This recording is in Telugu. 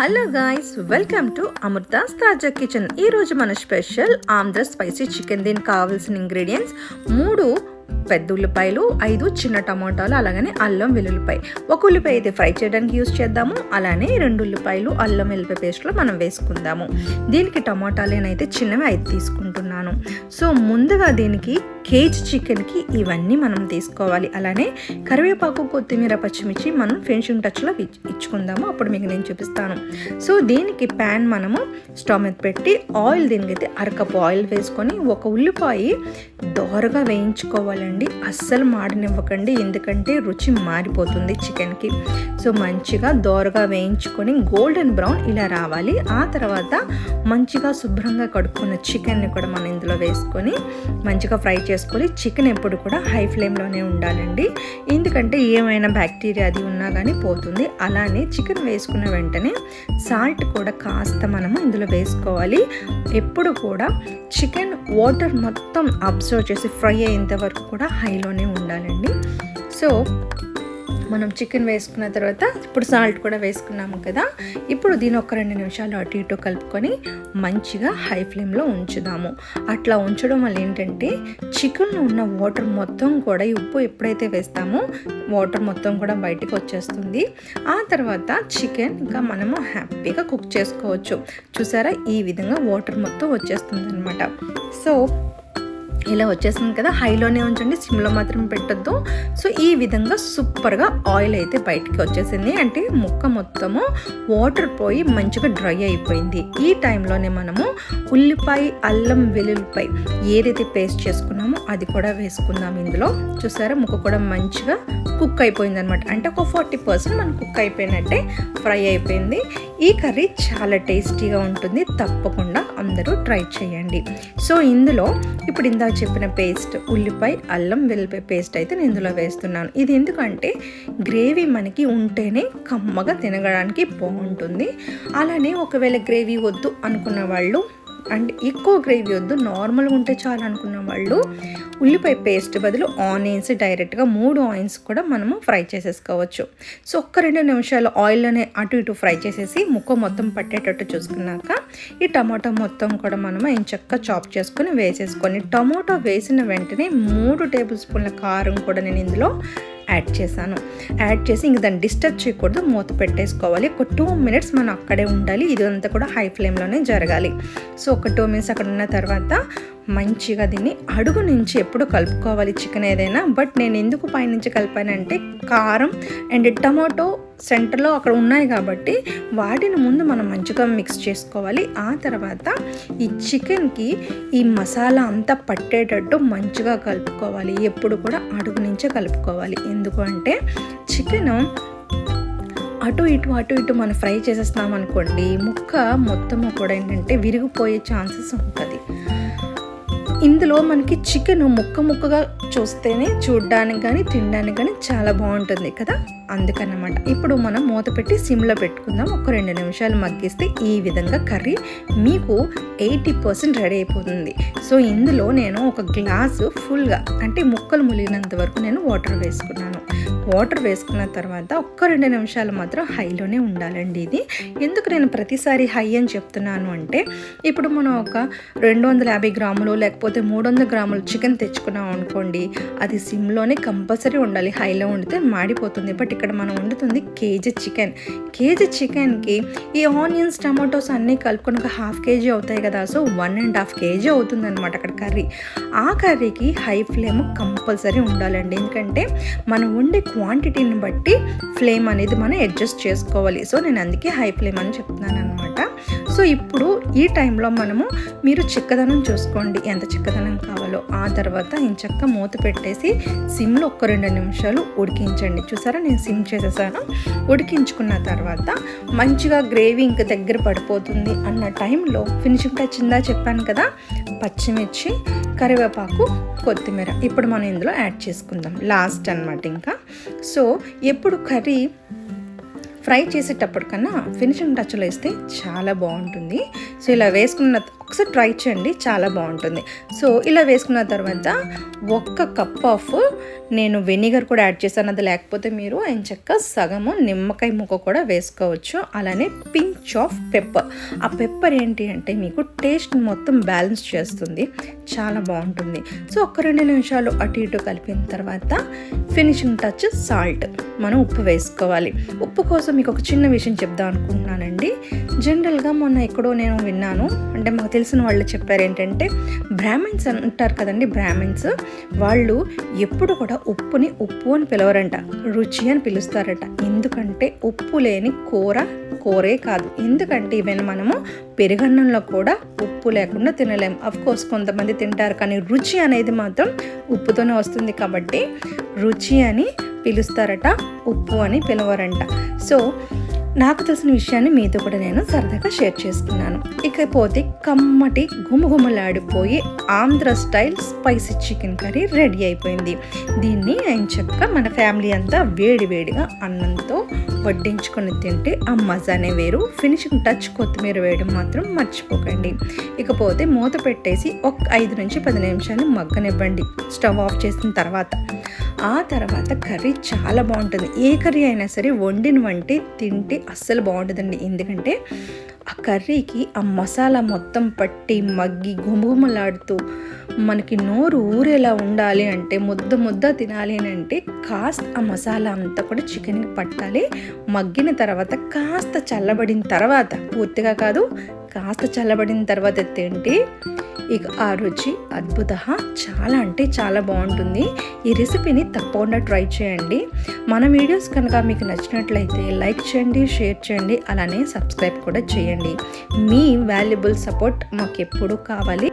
Hello guys welcome to Amrutha's Taza kitchen. ఈరోజు మన స్పెషల్ ఆంధ్ర స్పైసీ చికెన్ దీనికి కావాల్సిన ఇంగ్రీడియంట్స్ మూడు పెద్ద ఉల్లిపాయలు ఐదు చిన్న టమాటాలు అలాగనే అల్లం వెల్లుల్లిపాయ. ఒక ఉల్లిపాయ అయితే ఫ్రై చేయడానికి యూస్ చేద్దాము. అలానే రెండు ఉల్లిపాయలు అల్లం వెల్లిపాయ పేస్ట్లో మనం వేసుకుందాము. దీనికి టమాటాలేనైతే చిన్నవి ఐదు తీసుకుంటున్నాను. సో ముందుగా దీనికి కేజీ చికెన్కి ఇవన్నీ మనం తీసుకోవాలి. అలానే కరివేపాకు కొత్తిమీర పచ్చిమిర్చి మనం ఫినిషింగ్ టచ్లో ఇచ్చుకుందాము. అప్పుడు మీకు నేను చూపిస్తాను. సో దీనికి ప్యాన్ మనము స్టవ్ మీద పెట్టి ఆయిల్ దీనికైతే అరకపు ఆయిల్ వేసుకొని ఒక ఉల్లిపాయ దోరగా వేయించుకోవాలండి. అస్సలు మాడనివ్వకండి. ఎందుకంటే రుచి మారిపోతుంది చికెన్కి. సో మంచిగా దోరగా వేయించుకొని గోల్డెన్ బ్రౌన్ ఇలా రావాలి. ఆ తర్వాత మంచిగా శుభ్రంగా కడుక్కున్న చికెన్ని కూడా మనం ఇందులో వేసుకొని మంచిగా ఫ్రై చేసుకోవాలి చికెన్ ఎప్పుడు కూడా హై ఫ్లేమ్లోనే ఉండాలండి. ఎందుకంటే ఏమైనా బ్యాక్టీరియా అది ఉన్నా కానీ పోతుంది. అలానే చికెన్ వేసుకున్న వెంటనే సాల్ట్ కూడా కాస్త మనము ఇందులో వేసుకోవాలి. ఎప్పుడు కూడా చికెన్ వాటర్ మొత్తం అబ్జర్వ్ చేసి ఫ్రై అయ్యేంత వరకు కూడా హైలోనే ఉండాలండి. సో మనం చికెన్ వేసుకున్న తర్వాత ఇప్పుడు సాల్ట్ కూడా వేసుకున్నాము కదా ఇప్పుడు దీని ఒక రెండు నిమిషాలు అటు ఇటు కలుపుకొని మంచిగా హై ఫ్లేమ్లో ఉంచుదాము. అట్లా ఉంచడం వల్ల ఏంటంటే చికెన్లో ఉన్న వాటర్ మొత్తం కూడా ఈ ఉప్పు ఎప్పుడైతే వేస్తామో వాటర్ మొత్తం కూడా బయటకు వచ్చేస్తుంది. ఆ తర్వాత చికెన్ ఇంకా మనము హ్యాపీగా కుక్ చేసుకోవచ్చు. చూసారా? ఈ విధంగా వాటర్ మొత్తం వచ్చేస్తుంది అనమాట సో ఇలా వచ్చేసింది కదా హైలోనే ఉంచండి సిమ్లో మాత్రం పెట్టద్దు. సో ఈ విధంగా సూపర్గా ఆయిల్ అయితే బయటికి వచ్చేసింది. అంటే ముక్క మొత్తము వాటర్ పోయి మంచిగా డ్రై అయిపోయింది. ఈ టైంలోనే మనము ఉల్లిపాయ అల్లం వెల్లుల్లిపాయ ఏదైతే పేస్ట్ చేసుకున్నామో అది కూడా వేసుకుందాం ఇందులో. చూసారా ముక్క కూడా మంచిగా కుక్ అయిపోయింది అనమాట అంటే ఒక ఫార్టీ పర్సెంట్ మనం కుక్ అయిపోయినట్టే ఫ్రై అయిపోయింది. ఈ కర్రీ చాలా టేస్టీగా ఉంటుంది. తప్పకుండా అందరూ ట్రై చేయండి. సో ఇందులో ఇప్పుడు ఇందాక చెప్పిన పేస్ట్ ఉల్లిపాయ అల్లం వెల్లిపాయ పేస్ట్ అయితే నేను ఇందులో వేస్తున్నాను. ఇది ఎందుకంటే గ్రేవీ మనకి ఉంటేనే కమ్మగా తినగడానికి బాగుంటుంది. అలానే ఒకవేళ గ్రేవీ వద్దు అనుకున్న వాళ్ళు అండ్ ఎక్కువ గ్రేవీ వద్దు. నార్మల్గా ఉంటే చాలు అనుకున్న వాళ్ళు ఉల్లిపాయ పేస్ట్ బదులు ఆనియన్స్ డైరెక్ట్గా మూడు ఆయిన్స్ కూడా మనము ఫ్రై చేసేసుకోవచ్చు. సో ఒక్క రెండు నిమిషాలు ఆయిల్లోనే అటు ఇటు ఫ్రై చేసేసి ముక్క మొత్తం పట్టేటట్టు చూసుకున్నాక ఈ టమాటో మొత్తం కూడా మనము చక్కగా చాప్ చేసుకొని వేసేసుకొని టమాటో వేసిన వెంటనే మూడు టేబుల్ స్పూన్ల కారం కూడా నేను ఇందులో యాడ్ చేశాను. యాడ్ చేసి ఇంక దాన్ని డిస్టర్బ్ చేయకూడదు మూత పెట్టేసుకోవాలి. ఒక టూ మినిట్స్ మనం అక్కడే ఉండాలి. ఇదంతా కూడా హై ఫ్లేమ్లోనే జరగాలి. సో ఒక టూ మినిట్స్ అక్కడ ఉన్న తర్వాత మంచిగా దీన్ని అడుగు నుంచి ఎప్పుడు కలుపుకోవాలి చికెన్ ఏదైనా. బట్ నేను ఎందుకు పైనుంచి కలిపానంటే కారం అండ్ టమాటో సెంటర్లో అక్కడ ఉన్నాయి కాబట్టి వాటిని ముందు మనం మంచిగా మిక్స్ చేసుకోవాలి. ఆ తర్వాత ఈ చికెన్కి ఈ మసాలా అంతా పట్టేటట్టు మంచిగా కలుపుకోవాలి. ఎప్పుడు కూడా అడుగు నుంచే కలుపుకోవాలి. ఎందుకంటే చికెన్ అటు ఇటు అటు ఇటు మనం ఫ్రై చేసేస్తున్నాం అనుకోండి ముక్క మొత్తము కూడా ఏంటంటే విరిగిపోయే ఛాన్సెస్ ఉంటుంది. ఇందులో మనకి చికెన్ ముక్క ముక్కగా చూస్తేనే చూడడానికి కానీ తినడానికి కానీ చాలా బాగుంటుంది కదా. అందుకన్నమాట. ఇప్పుడు మనం మూత పెట్టి సిమ్లో పెట్టుకుందాం. ఒక రెండు నిమిషాలు మగ్గిస్తే ఈ విధంగా కర్రీ మీకు ఎయిటీ పర్సెంట్ రెడీ అయిపోతుంది. సో ఇందులో నేను ఒక గ్లాసు ఫుల్గా అంటే ముక్కలు ములిగినంత వరకు నేను వాటర్ వేసుకున్నాను. వాటర్ వేసుకున్న తర్వాత ఒక్క రెండు నిమిషాలు మాత్రం హైలోనే ఉండాలండి ఇది. ఎందుకు నేను ప్రతిసారి హై అని చెప్తున్నాను అంటే ఇప్పుడు మనం ఒక రెండు వందల యాభై గ్రాములు లేకపోతే మూడు వందల గ్రాములు చికెన్ తెచ్చుకున్నాం అనుకోండి అది సిమ్లోనే కంపల్సరీ ఉండాలి. హైలో ఉండితే మాడిపోతుంది. బట్ ఇక్కడ మనం వండుతుంది కేజీ చికెన్. కేజీ చికెన్కి ఈ ఆనియన్స్ టమాటోస్ అన్నీ కలుపుకొని ఒక హాఫ్ కేజీ అవుతాయి కదా. So one and half KG అవుతుందన్నమాట అక్కడ కర్రీ. ఆ కర్రీకి హై ఫ్లేమ్ కంపల్సరీ ఉండాలండి. ఎందుకంటే మనం వండే క్వాంటిటీని బట్టి ఫ్లేమ్ అనేది మనం అడ్జస్ట్ చేసుకోవాలి. సో నేను అందుకే హై ఫ్లేమ్ అని చెప్తున్నాను అనమాట సో ఇప్పుడు ఈ టైంలో మనము మీరు చిక్కదనం చూసుకోండి. ఎంత చిక్కదనం కావాలో ఆ తర్వాత ఇంచక్క మూత పెట్టేసి సిమ్లో ఒక్క రెండు నిమిషాలు ఉడికించండి. చూసారా? నేను సిమ్ చేసేసాను. ఉడికించుకున్న తర్వాత మంచిగా గ్రేవీ ఇంకా దగ్గర పడిపోతుంది అన్న టైంలో ఫినిషింగ్ టచ్ ఇందా చెప్పాను కదా? పచ్చిమిర్చి కరివేపాకు కొత్తిమీర. ఇప్పుడు మనం ఇందులో యాడ్ చేసుకుందాం. లాస్ట్ అన్నమాట ఇంకా. సో ఎప్పుడు కర్రీ ఫ్రై చేసేటప్పటికన్నా ఫినిషింగ్ టచ్లో వేస్తే చాలా బాగుంటుంది. సో ఇలా వేసుకున్న ఒకసారి ట్రై చేయండి చాలా బాగుంటుంది. సో ఇలా వేసుకున్న తర్వాత ఒక్క కప్ ఆఫ్ నేను వెనిగర్ కూడా యాడ్ చేశాను. అది లేకపోతే మీరు ఆయన చెక్క సగము నిమ్మకాయ ముక్క కూడా వేసుకోవచ్చు. అలానే పించ్ ఆఫ్ పెప్పర్. ఆ పెప్పర్ ఏంటి అంటే మీకు టేస్ట్ మొత్తం బ్యాలెన్స్ చేస్తుంది. చాలా బాగుంటుంది. సో ఒక రెండు నిమిషాలు అటు ఇటు కలిపిన తర్వాత ఫినిషింగ్ టచ్ సాల్ట్. మనం ఉప్పు వేసుకోవాలి. ఉప్పు కోసం మీకు ఒక చిన్న విషయం చెప్దాం అనుకుంటున్నానండి. జనరల్గా మొన్న ఎక్కడో నేను విన్నాను. అంటే మాకు తెలిసిన వాళ్ళు చెప్పారు ఏంటంటే బ్రాహ్మిన్స్ అంటారు కదండి బ్రాహ్మిన్స్ వాళ్ళు ఎప్పుడు కూడా ఉప్పుని ఉప్పు అని పిలవరంట రుచి అని పిలుస్తారట. ఎందుకంటే ఉప్పు లేని కూర కూరే కాదు. ఎందుకంటే ఈవెన్ మనము పెరుగన్నంలో కూడా ఉప్పు లేకుండా తినలేం. కోర్స్ కొంతమంది తింటారు కానీ రుచి అనేది మాత్రం ఉప్పుతోనే వస్తుంది కాబట్టి రుచి అని పిలుస్తారట ఉప్పు అని పిలవరంట. సో నాకు తెలిసిన విషయాన్ని మీతో కూడా నేను సరదాగా షేర్ చేసుకున్నాను. ఇకపోతే కమ్మటి గుమగుమలాడిపోయి Andhra style spicy chicken curry ready అయిపోయింది. దీన్ని ఆయన చక్క మన ఫ్యామిలీ అంతా వేడివేడిగా అన్నంతో వడ్డించుకొని తింటే ఆ మజానే వేరు. ఫినిషింగ్ టచ్ కొత్తిమీర వేయడం మాత్రం మర్చిపోకండి. ఇకపోతే మూత పెట్టేసి ఒక ఐదు నుంచి పది నిమిషాలు మగ్గనివ్వండి. స్టవ్ ఆఫ్ చేసిన తర్వాత ఆ తర్వాత కర్రీ చాలా బాగుంటుంది. ఏ కర్రీ అయినా సరే వండిన వంటి తింటే అస్సలు బాగుంటుందండి ఎందుకంటే ఆ కర్రీకి ఆ మసాలా మొత్తం పట్టి మగ్గి గుమగుమలాడుతూ మనకి నోరు ఊరేలా ఉండాలి అంటే ముద్ద ముద్ద తినాలి అని అంటే కాస్త ఆ మసాలా అంతా కూడా చికెన్కి పట్టాలి. మగ్గిన తర్వాత కాస్త చల్లబడిన తర్వాత పూర్తిగా కాదు కాస్త చల్లబడిన తర్వాత తింటే ఇక ఆ రుచి అద్భుత చాలా అంటే చాలా బాగుంటుంది. ఈ రెసిపీని తప్పకుండా ట్రై చేయండి. మన వీడియోస్ కనుక మీకు నచ్చినట్లయితే లైక్ చేయండి షేర్ చేయండి అలానే సబ్స్క్రైబ్ కూడా చేయండి. మీ వాల్యుబుల్ సపోర్ట్ మాకు ఎప్పుడూ కావాలి.